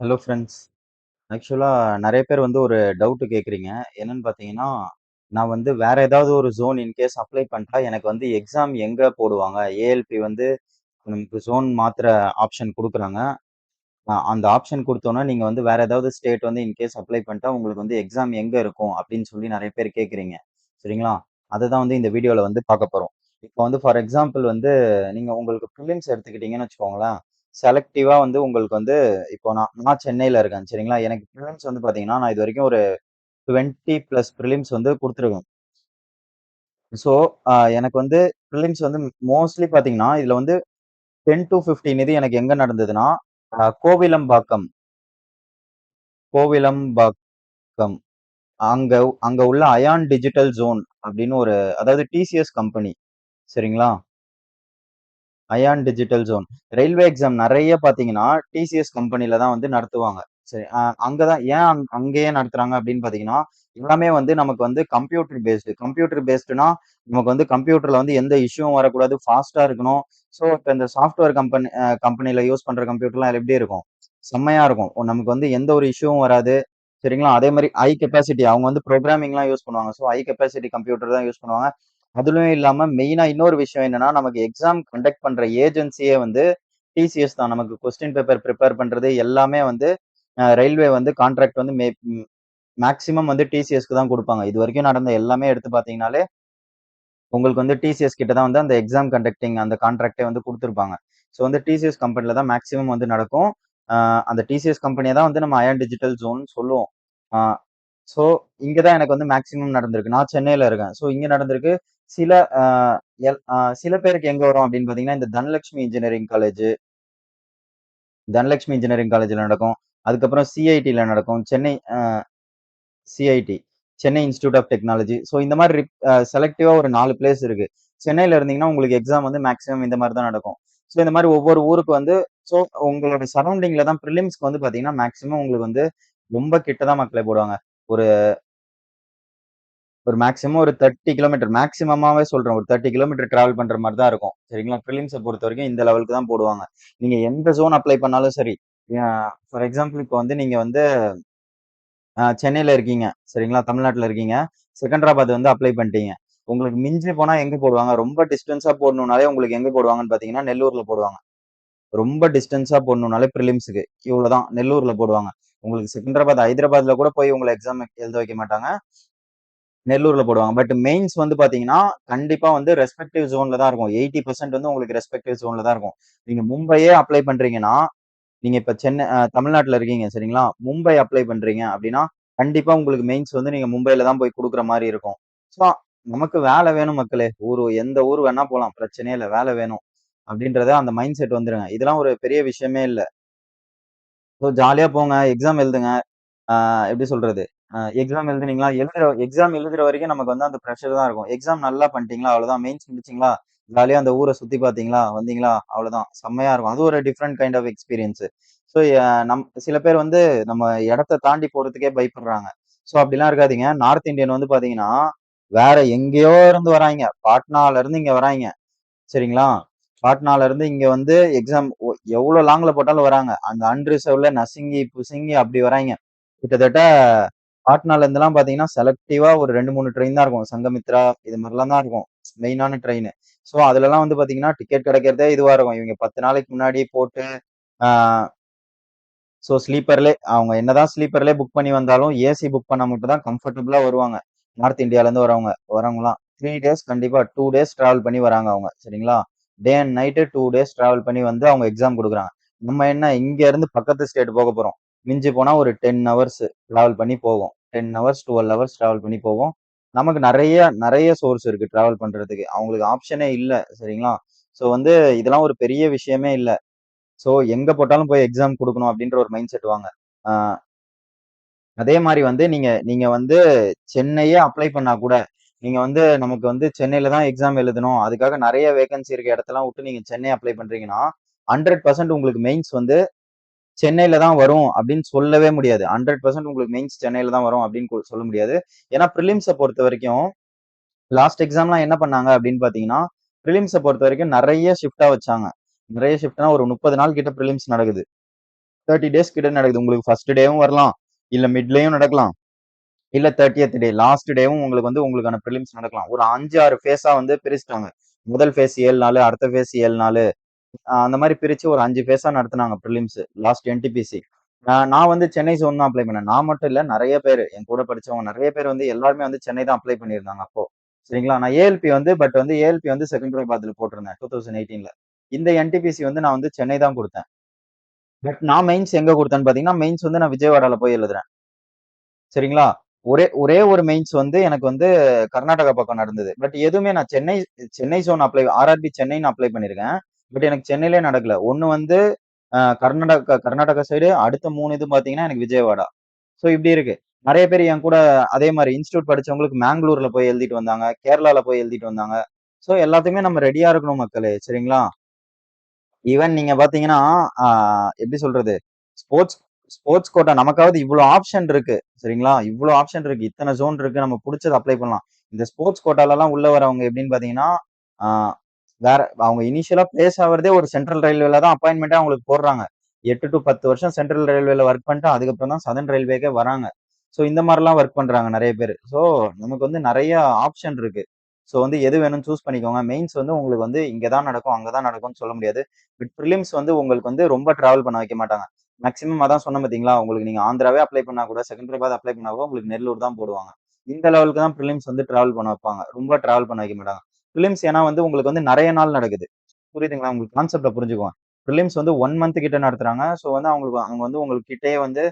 Hello friends. ஆக்சுவலாக நிறைய பேர் வந்து ஒரு டவுட்டு கேட்குறீங்க. என்னன்னு பார்த்தீங்கன்னா, நான் வந்து வேற ஏதாவது ஒரு ஜோன் இன்கேஸ் அப்ளை பண்ணிட்டா எனக்கு வந்து எக்ஸாம் எங்கே போடுவாங்க? ஏஎல்பி வந்து நமக்கு ஜோன் மாத்திர ஆப்ஷன் கொடுக்குறாங்க அந்த ஆப்ஷன் கொடுத்தோன்னா நீங்கள் வந்து வேற ஏதாவது ஸ்டேட் வந்து இன்கேஸ் அப்ளை பண்ணிட்டா உங்களுக்கு வந்து எக்ஸாம் எங்கே இருக்கும்? அப்படின்னு சொல்லி நிறைய பேர் கேட்குறீங்க. சரிங்களா? அதை தான் வந்து இந்த வீடியோவில் வந்து பார்க்க போகிறோம் இப்போ வந்து ஃபார் எக்ஸாம்பிள் வந்து நீங்கள் உங்களுக்கு பிரிலிம்ஸ் எடுத்துக்கிட்டீங்கன்னு வச்சுக்கோங்களேன். செலக்டிவாக வந்து உங்களுக்கு வந்து இப்போ நான் நான் சென்னையில் இருக்கேன். சரிங்களா? எனக்கு ப்ரிலிம்ஸ் வந்து பார்த்தீங்கன்னா, நான் இது வரைக்கும் ஒரு டுவெண்ட்டி ப்ளஸ் ப்ரிலிம்ஸ் வந்து கொடுத்துருக்கேன் ஸோ, எனக்கு வந்து ப்ரிலிம்ஸ் வந்து மோஸ்ட்லி பார்த்தீங்கன்னா, இதில் வந்து 10-15 இது எனக்கு எங்கே நடந்ததுன்னா, கோவிலம்பாக்கம். கோவிலம்பாக்கம். அங்கே அங்கே உள்ள அயான் டிஜிட்டல் ஜோன் அப்படின்னு ஒரு அதாவது டிசிஎஸ் கம்பெனி. சரிங்களா? ION digital zone. Railway exam நிறைய பார்த்தீங்கன்னா, டிசிஎஸ் கம்பெனியில தான் வந்து நடத்துவாங்க. சரி, அங்கே தான் ஏன் அங் அங்கேயே நடத்துறாங்க அப்படின்னு பார்த்தீங்கன்னா, எல்லாமே வந்து நமக்கு வந்து கம்ப்யூட்டர் பேஸ்டு. கம்ப்யூட்டர் பேஸ்டுனா, நமக்கு வந்து கம்ப்யூட்டர்ல வந்து எந்த இஷ்யூவும் வரக்கூடாது. ஃபாஸ்டா இருக்கணும். ஸோ, இப்போ இந்த சாஃப்ட்வேர் கம்பெனி கம்பெனியில யூஸ் பண்ற கம்ப்யூட்டர்லாம் எப்படி இருக்கும்? செம்மையா இருக்கும். நமக்கு வந்து எந்த ஒரு இஷ்யூவும் வராது. சரிங்களா? அதே மாதிரி ஹை கெப்பாசிட்டி அவங்க வந்து ப்ரோக்ராமிங்லாம் யூஸ் பண்ணுவாங்க. ஸோ, ஹை கெப்பாசிட்டி கம்ப்யூட்டர் தான் யூஸ் பண்ணுவாங்க. அதுலயும் இல்லாம மெயினா இன்னொரு விஷயம் என்னன்னா, நமக்கு எக்ஸாம் கண்டக்ட் பண்ற ஏஜென்சியே வந்து டிசிஎஸ் தான். நமக்கு கொஸ்டின் பேப்பர் ப்ரிப்பேர் பண்றது எல்லாமே வந்து ரயில்வே வந்து கான்ட்ராக்ட் வந்து மே மேக்சிமம் வந்து டிசிஎஸ்க்கு தான் கொடுப்பாங்க இது வரைக்கும் நடந்த எல்லாமே எடுத்து பார்த்தீங்கனாலே உங்களுக்கு வந்து டிசிஎஸ் கிட்ட தான் வந்து அந்த எக்ஸாம் கண்டக்டிங் அந்த கான்ட்ராக்ட்டே வந்து கொடுத்துருப்பாங்க ஸோ, வந்து டிசிஎஸ் கம்பெனியில் தான் மேக்ஸிமம் வந்து நடக்கும். அந்த டிசிஎஸ் கம்பெனியை தான் வந்து நம்ம அயன் டிஜிட்டல் ஜோன் சொல்லுவோம். ஸோ, இங்கே தான் எனக்கு வந்து மேக்ஸிமம் நடந்திருக்கு. நான் சென்னையில் இருக்கேன். ஸோ, இங்கே நடந்திருக்கு. சில எல் சில பேருக்கு எங்க வரும் அப்படின்னு பார்த்தீங்கன்னா, இந்த Dhanalakshmi engineering college Dhanalakshmi engineering காலேஜ்ல நடக்கும். அதுக்கப்புறம் சிஐடியில் நடக்கும். Chennai CIT. Chennai institute of technology. So, இந்த மாதிரி ரிப் செலக்டிவா ஒரு நாலு பிளேஸ் இருக்கு. சென்னையில இருந்தீங்கன்னா, உங்களுக்கு எக்ஸாம் வந்து மேக்ஸிமம் இந்த மாதிரி தான் நடக்கும். ஸோ, இந்த மாதிரி ஒவ்வொரு ஊருக்கு வந்து ஸோ, உங்களோட சரௌண்டிங்கில் தான் ப்ரிலிம்ஸ்க்கு வந்து பார்த்தீங்கன்னா, மேக்ஸிமம் உங்களுக்கு வந்து ரொம்ப கிட்ட தான் மக்களை போடுவாங்க. ஒரு ஒரு மேக்ஸிமம் ஒரு 30 கிலோமீட்டர் மேக்ஸிமமாவே சொல்றேன். ஒரு 30 கிலோமீட்டர் டிராவல் பண்ற மாதிரி தான் இருக்கும். சரிங்களா? ப்ரிலிம்ஸை பொறுத்த வரைக்கும் இந்த லெவலுக்கு தான் போடுவாங்க. நீங்க எந்த ஜோன் அப்ளை பண்ணாலும் சரி. ஃபார் எக்ஸாம்பிள் இப்போ வந்து நீங்க வந்து சென்னையில் சென்னையில இருக்கீங்க. சரிங்களா? தமிழ்நாட்டில் இருக்கீங்க. செகண்டராபாத் வந்து அப்ளை பண்ணிட்டீங்க. உங்களுக்கு மிஞ்சி போனா எங்க போடுவாங்க? ரொம்ப டிஸ்டன்ஸா போடணும்னாலே உங்களுக்கு எங்க போடுவாங்கன்னு பார்த்தீங்கன்னா, நெல்லூர்ல போடுவாங்க. ரொம்ப டிஸ்டன்ஸா போடணும்னாலே பிரிலிம்ஸ்க்கு இவ்வளோதான் நெல்லூர்ல போடுவாங்க. உங்களுக்கு செகண்டராபாத், ஹைதராபாத்ல கூட போய் உங்களை எக்ஸாம் எழுத வைக்க மாட்டாங்க. நெல்லூர்ல போடுவாங்க. பட் மெயின்ஸ் வந்து பார்த்தீங்கன்னா, கண்டிப்பா வந்து ரெஸ்பெக்டிவ் ஜோன்ல தான் இருக்கும். 80% வந்து உங்களுக்கு ரெஸ்பெக்டிவ் ஜோன்ல தான் இருக்கும். நீங்க மும்பையே அப்ளை பண்றீங்கன்னா, நீங்க இப்ப சென்னை தமிழ்நாட்டுல இருக்கீங்க சரிங்களா? மும்பை அப்ளை பண்றீங்க அப்படின்னா கண்டிப்பா உங்களுக்கு மெயின்ஸ் வந்து நீங்க மும்பையில தான் போய் கொடுக்குற மாதிரி இருக்கும். ஸோ, நமக்கு வேலை வேணும் மக்களே. ஊர் எந்த ஊர் வேணா போகலாம் பிரச்சனையே இல்லை வேலை வேணும். அப்படின்றத அந்த மைண்ட் செட் வந்துருங்க. இதெல்லாம் ஒரு பெரிய விஷயமே இல்லை ஸோ, ஜாலியாக போங்க. எக்ஸாம் எழுதுங்க. எப்படி சொல்றது? எக்ஸாம் எழுதுனீங்களா? எழுதுற எக்ஸாம் எழுதுற வரைக்கும் நமக்கு வந்து அந்த ப்ரெஷர் தான் இருக்கும். எக்ஸாம் நல்லா பண்ணிட்டீங்களா? அவ்வளோதான். மெயின்ஸ் முடிச்சிங்களா ஜாலியா அந்த ஊரை சுத்தி பார்த்தீங்களா? வந்தீங்களா? அவ்வளோதான். செம்மையா இருக்கும். அது ஒரு different kind of experience. So, நம் சில பேர் வந்து நம்ம இடத்த தாண்டி போறதுக்கே பயப்படுறாங்க. ஸோ, அப்படிலாம் இருக்காதீங்க. நார்த் இந்தியன் வந்து பார்த்தீங்கன்னா, வேற எங்கேயோ இருந்து வராங்க பாட்னால இருந்து இங்க வராங்க சரிங்களா? பாட்னால இருந்து இங்க வந்து எக்ஸாம் ஒ எவ்வளோ லாங்ல போட்டாலும் வராங்க. அந்த அன்ரிசர்வ்ல நசுங்கி, புசுங்கி அப்படி வராங்க கிட்டத்தட்ட பாட்னாலேருந்துலாம் பார்த்தீங்கன்னா, செலக்டிவா ஒரு 2, 3 ட்ரெயின் தான் இருக்கும். சங்கமித்ரா இது மாதிரிலாம் தான் இருக்கும். மெயினான ட்ரெயினு. ஸோ, அதுலலாம் வந்து பார்த்தீங்கன்னா, டிக்கெட் கிடைக்கிறதே இதுவா இருக்கும். இவங்க 10 நாளைக்கு முன்னாடி போட்டு, ஸோ, ஸ்லீப்பர்லே அவங்க என்னதான் ஸ்லீப்பர்லே புக் பண்ணி வந்தாலும், ஏசி புக் பண்ணால் மட்டும் தான் கம்ஃபர்டபுளா வருவாங்க. நார்த் இந்தியாலேருந்து வரவங்க வரவங்களாம் த்ரீ டேஸ் கண்டிப்பாக டூ டேஸ் ட்ராவல் பண்ணி வராங்க அவங்க. சரிங்களா? Day and night two days travel பண்ணி வந்து அவங்க எக்ஸாம் கொடுக்குறாங்க நம்ம என்ன இங்கேருந்து பக்கத்து ஸ்டேட் போக போகிறோம் மிஞ்சி போனால் ஒரு 10 ஹவர்ஸ் ட்ராவல் பண்ணி போவோம். 10 ஹவர்ஸ், 12 ஹவர்ஸ் ட்ராவல் பண்ணி போவோம். நமக்கு நிறைய நிறைய சோர்ஸ் இருக்கு ட்ராவல் பண்ணுறதுக்கு அவங்களுக்கு ஆப்ஷனே இல்லை சரிங்களா? ஸோ, வந்து இதெல்லாம் ஒரு பெரிய விஷயமே இல்லை ஸோ, எங்கே போட்டாலும் போய் எக்ஸாம் கொடுக்கணும் அப்படின்ற ஒரு மைண்ட் செட் வாங்க. அதே மாதிரி வந்து நீங்கள் நீங்கள் வந்து சென்னையே அப்ளை பண்ணால் கூட, நீங்கள் வந்து நமக்கு வந்து சென்னையில் தான் எக்ஸாம் எழுதணும். அதுக்காக நிறைய வேகன்சி இருக்க இடத்தெல்லாம் விட்டு நீங்கள் சென்னை அப்ளை பண்ணுறீங்கன்னா ஹண்ட்ரட் பர்சன்ட் உங்களுக்கு மெயின்ஸ் வந்து சென்னையில தான் வரும் அப்படின்னு சொல்லவே முடியாது. 100% உங்களுக்கு மெயின்ஸ் சென்னையில தான் வரும் அப்படின்னு சொல்ல முடியாது. ஏன்னா ப்ரிலிம்ஸை பொறுத்த வரைக்கும் லாஸ்ட் எக்ஸாம்லாம் என்ன பண்ணாங்க அப்டின்னு பார்த்தீங்கன்னா, பொறுத்த வரைக்கும் நிறைய ஷிஃப்டா வச்சாங்க. நிறைய ஷிஃப்ட்னா ஒரு 30 நாள் கிட்ட ப்ரிலிம்ஸ் நடக்குது. 30 டேஸ் கிட்ட நடக்குது. உங்களுக்கு ஃபர்ஸ்ட் டேவும் வரலாம். இல்ல மிட்லயும் நடக்கலாம். இல்ல 30த் டே லாஸ்ட் டேவும் உங்களுக்கு வந்து உங்களுக்கான ப்ரிலிம்ஸ் நடக்கலாம். ஒரு 5, 6 ஃபேஸா வந்து பிரிச்சுட்டாங்க. முதல் ஃபேஸ் ஏழு நாள் அடுத்த ஃபேஸ் ஏழு நாள் அந்த மாதிரி பிரிச்சு ஒரு 5 ஃபேஸா நடத்துனாங்க ப்ரிலிம்ஸ் லாஸ்ட் என்டிபிசி. நான் வந்து சென்னை ஜோன் தான் அப்ளை பண்ணேன். நான் மட்டும் இல்லை நிறைய பேர் என் கூட படிச்சவங்க நிறைய பேர் வந்து எல்லாருமே வந்து சென்னை தான் அப்ளை பண்ணியிருந்தாங்க அப்போ. சரிங்களா? நான் ஏஎல்பி வந்து பட் வந்து ஏஎல்பி வந்து செகண்டராபாத்ல போட்டிருந்தேன் 2018ல. இந்த என்டிபிசி வந்து நான் வந்து சென்னை தான் கொடுத்தேன் பட் நான் மெயின்ஸ் எங்க கொடுத்தேன்னு பார்த்தீங்கன்னா, மெயின்ஸ் வந்து நான் விஜயவாடால போய் எழுதுறேன். சரிங்களா? ஒரே ஒரே ஒரு மெயின்ஸ் வந்து எனக்கு வந்து கர்நாடகா பக்கம் நடந்தது. பட் எதுவுமே நான் Chennai Chennai zone apply RRB சென்னைன்னு apply பண்ணியிருக்கேன். பட் எனக்கு சென்னையிலே நடக்கல. ஒன்று வந்து கர்நாடகா கர்நாடகா சைடு அடுத்த மூணு இது பார்த்தீங்கன்னா, எனக்கு விஜயவாடா. ஸோ இப்படி இருக்கு. நிறைய பேர் என் கூட அதே மாதிரி இன்ஸ்டியூட் படிச்சவங்களுக்கு மேங்களூர்ல போய் எழுதிட்டு வந்தாங்க. கேரளால போய் எழுதிட்டு வந்தாங்க. ஸோ எல்லாத்துக்குமே நம்ம ரெடியா இருக்கணும் மக்களே! சரிங்களா? ஈவன் நீங்க பார்த்தீங்கன்னா, எப்படி சொல்றது? ஸ்போர்ட்ஸ் ஸ்போர்ட்ஸ் கோட்டா நமக்காவது இவ்வளோ ஆப்ஷன் இருக்கு. சரிங்களா? இவ்வளோ ஆப்ஷன் இருக்கு. இத்தனை ஜோன் இருக்கு. நம்ம பிடிச்சது அப்ளை பண்ணலாம். இந்த ஸ்போர்ட்ஸ் கோட்டாலலாம் உள்ள வரவங்க எப்படின்னு பார்த்தீங்கன்னா, வேற அவங்க இனிஷியலா பிளேஸ் ஆகிறதே ஒரு சென்ட்ரல் ரயில்வேல தான் அப்பாயின்மெண்ட்டே அவங்களுக்கு போடுறாங்க. எட்டு டு பத்து வருஷம் சென்ட்ரல் ரயில்வேல ஒர்க் பண்ணிட்டு அதுக்கப்புறம் தான் சதன் ரயில்வேக்கே வராங்க. ஸோ இந்த மாதிரிலாம் ஒர்க் பண்றாங்க நிறைய பேர் ஸோ நமக்கு வந்து நிறைய ஆப்ஷன் இருக்கு. ஸோ வந்து எது வேணும்னு சூஸ் பண்ணிக்கோங்க. மெயின்ஸ் வந்து உங்களுக்கு வந்து இங்கே தான் நடக்கும், அங்கே தான் நடக்கும்னு சொல்ல முடியாது. பட் ப்ரிலிம்ஸ் வந்து உங்களுக்கு வந்து ரொம்ப டிராவல் பண்ண வைக்க மாட்டாங்க. மேக்ஸிமம் அதான் சொன்னேன் பார்த்தீங்களா? உங்களுக்கு நீங்கள் ஆந்திராவே அப்ளை பண்ணா கூட செகண்டராபாத் அப்ளை பண்ணா கூட உங்களுக்கு நெல்லூர் தான் போடுவாங்க. இந்த லெவலுக்கு தான் ப்ரிலிம்ஸ் வந்து ட்ராவல் பண்ண வைப்பாங்க. ரொம்ப ட்ராவல் பண்ண வைக்க மாட்டாங்க. ப்ரிலிம்ஸ் ஏன்னா வந்து உங்களுக்கு வந்து நிறைய நாள் நடக்குது. புரியுதுங்களா? உங்களுக்கு கான்செப்டை புரிஞ்சுக்கோங்க. ப்ரிலிம்ஸ் வந்து ஒன் மந்த் கிட்ட நடத்துறாங்க. ஸோ வந்து அவங்களுக்கு அவங்க வந்து உங்களுக்கு கிட்டே வந்து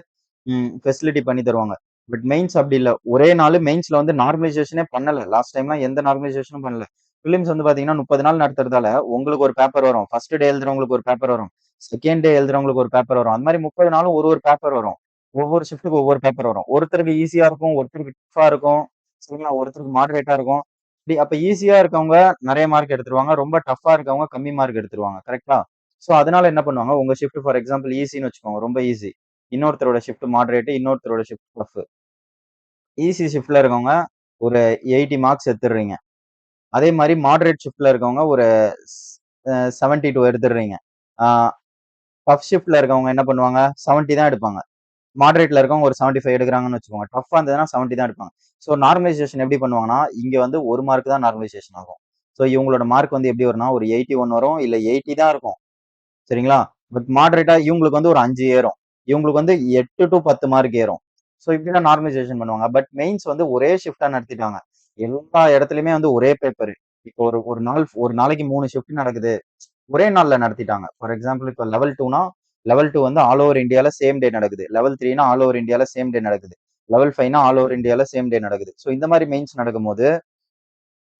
ஃபெசிலிட்டி பண்ணி தருவாங்க. பட் மெயின்ஸ் அப்படி இல்லை ஒரே நாள் மெயின்ஸ்ல வந்து நார்மலைசேஷனே பண்ணல. லாஸ்ட் டைம்லாம் எந்த நார்மலைசேஷனும் பண்ணல. ஃபிலிம்ஸ் வந்து பார்த்தீங்கன்னா 30 நாள் நடத்துறதால உங்களுக்கு ஒரு பேப்பர் வரும். ஃபர்ஸ்ட் டே எழுதுறவங்களுக்கு ஒரு பேப்பர் வரும். செகண்ட் டே எழுதுறவங்களுக்கு ஒரு பேப்பர் வரும். அந்த மாதிரி முப்பது நாளும் ஒரு ஒரு பேப்பர் வரும். ஒவ்வொரு ஷிஃப்ட்டுக்கு ஒவ்வொரு பேப்பர் வரும். ஒருத்தருக்கு ஈஸியா இருக்கும். ஒருத்தருக்கு டஃப்பா இருக்கும். சரிங்களா? ஒருத்தருக்கு மாடரேட்டா இருக்கும். இப்படி அப்ப ஈஸியா இருக்கவங்க நிறைய மார்க் எடுத்துருவாங்க. ரொம்ப டஃபா இருக்கவங்க கம்மி மார்க் எடுத்துருவாங்க. கரெக்டா ஸோ அதனால என்ன பண்ணுவாங்க, உங்க ஷிஃப்ட் ஃபார் எக்ஸாம்பிள் ஈஸின்னு வச்சுக்கோங்க. ரொம்ப ஈஸி. இன்னொருத்தரோட ஷிஃப்ட் மாடரேட், இன்னொருத்தரோட ஷிஃப்ட் டஃப். ஈஸி ஷிஃப்ட்ல இருக்கவங்க ஒரு 80 மார்க்ஸ் எடுத்துடுறீங்க. அதே மாதிரி மாடரேட் ஷிஃப்ட்ல இருக்கவங்க ஒரு செவன்ட்டி டூ எடுத்துடுறீங்க. பஃப் ஷிஃப்ட்ல இருக்கவங்க என்ன பண்ணுவாங்க, 70 தான் எடுப்பாங்க. மாடரேட்ல இருக்கவங்க ஒரு செவன்ட்டி ஃபைவ் எடுக்கிறாங்கன்னு வச்சுக்கோங்க. டஃப்பா இருந்ததுன்னா 70 தான் எடுப்பாங்க. ஸோ நார்மலைசேஷன் எப்படி பண்ணுவாங்கன்னா, இங்க வந்து ஒரு மார்க் தான் நார்மலைசேஷன் ஆகும். ஸோ இவங்களோட மார்க் வந்து எப்படி வரும்னா, ஒரு 81 வரும். இல்லை எயிட்டி தான் இருக்கும். சரிங்களா? பட் மாடரேட்டா இவங்களுக்கு வந்து ஒரு அஞ்சு ஏறும். இவங்களுக்கு வந்து எட்டு டு பத்து மார்க் ஏறும். ஸோ இப்படிதான் நார்மலைசேஷன் பண்ணுவாங்க. பட் மெயின்ஸ் வந்து ஒரே ஷிஃப்ட்டா நடத்திட்டாங்க. எல்லா இடத்துலையுமே வந்து ஒரே பேப்பரு. இப்போ ஒரு ஒரு நாள் ஒரு நாளைக்கு மூணு ஷிஃப்ட் நடக்குது. ஒரே நாளில் நடத்திட்டாங்க. ஃபார் எக்ஸாம்பிள் இப்போ லெவல் டூனா லெவல் டூ வந்து ஆல் ஓவர் இந்தியாவில் சேம் டே நடக்குது. லெவல் த்ரீனா ஆல் ஓவர் இந்தியாவில் சேம் டே நடக்குது. லெவல் ஃபைவ்னா ஆல் ஓவர் இந்தியாவில் சேம் டே நடக்குது. ஸோ இந்த மாதிரி மெயின்ஸ் நடக்கும்போது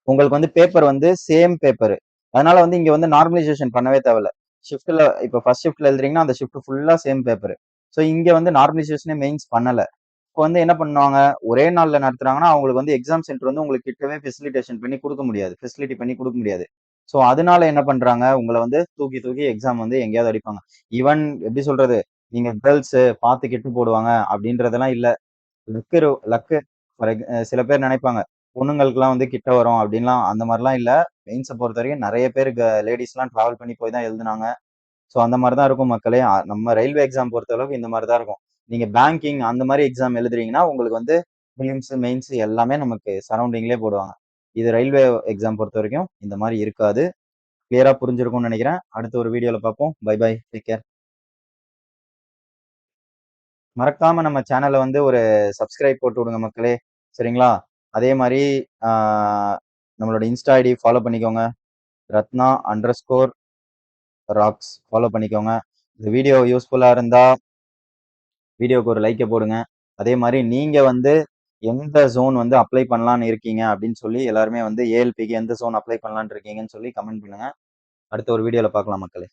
உங்களுக்கு வந்து பேப்பர் வந்து சேம் பேப்பரு. அதனால வந்து இங்கே வந்து நார்மலைசேஷன் பண்ணவே தேவையில்ல. ஷிஃப்ட்டில் இப்போ ஃபர்ஸ்ட் ஷிஃப்ட்டில் எழுதுறீங்கன்னா, அந்த ஷிஃப்ட் ஃபுல்லாக சேம் பேப்பர் ஸோ இங்கே வந்து நார்மலைசேஷனே மெயின்ஸ் பண்ணலை இப்போ வந்து என்ன பண்ணுவாங்க, ஒரே நாளில் நடத்துறாங்கன்னா, அவங்களுக்கு வந்து எக்ஸாம் சென்டர் வந்து உங்களுக்கு கிட்டவே ஃபெசிலிட்டேஷன் பண்ணி கொடுக்க முடியாது. ஃபெசிலிட்டி பண்ணி கொடுக்க முடியாது. ஸோ அதனால என்ன பண்றாங்க, உங்களை வந்து தூக்கி தூக்கி எக்ஸாம் வந்து எங்கேயாவது அடிப்பாங்க. ஈவன் எப்படி சொல்றது, நீங்க கேர்ல்ஸு பார்த்து கெட்டு போடுவாங்க அப்படின்றதெல்லாம் இல்லை லக்கு லக்கு ஃபார் சில பேர் நினைப்பாங்க பொண்ணுங்களுக்குலாம் வந்து கிட்ட வரும் அப்படின்லாம் அந்த மாதிரிலாம் இல்லை மெயின்ஸை பொறுத்த வரைக்கும் நிறைய பேர் க ட்ராவல் பண்ணி போய் தான் எழுதுனாங்க. ஸோ அந்த மாதிரி தான் இருக்கும் மக்களே. நம்ம ரயில்வே எக்ஸாம் பொறுத்த அளவுக்கு இந்த மாதிரி தான் இருக்கும். நீங்க பேங்கிங் அந்த மாதிரி எக்ஸாம் எழுதுறீங்கன்னா, உங்களுக்கு வந்து ஃபிலிம்ஸு மெயின்ஸ் எல்லாமே நமக்கு சரௌண்டிங்லேயே போடுவாங்க. இது ரயில்வே எக்ஸாம் பொறுத்த வரைக்கும் இந்த மாதிரி இருக்காது. கிளியராக புரிஞ்சிருக்கும்னு நினைக்கிறேன் அடுத்த ஒரு வீடியோவில் பார்ப்போம். Bye bye. Take care. மறக்காமல் நம்ம சேனலை வந்து ஒரு சப்ஸ்கிரைப் போட்டு விடுங்க மக்களே. சரிங்களா? அதே மாதிரி நம்மளோட இன்ஸ்டா ஐடி ஃபாலோ பண்ணிக்கோங்க. Ratna underscore rocks follow பண்ணிக்கோங்க. இந்த வீடியோ யூஸ்ஃபுல்லாக இருந்தால் வீடியோக்கு ஒரு லைக்கை போடுங்க. அதே மாதிரி நீங்கள் வந்து எந்த ஜோன் வந்து அப்ளை பண்ணலான்னு இருக்கீங்க அப்படின்னு சொல்லி எல்லாருமே வந்து ஏஎல்பிக்கு எந்த ஜோன் அப்ளை பண்ணலான்னு இருக்கீங்கன்னு சொல்லி கமெண்ட் பண்ணுங்க. அடுத்த ஒரு வீடியோல பார்க்கலாம் மக்களே.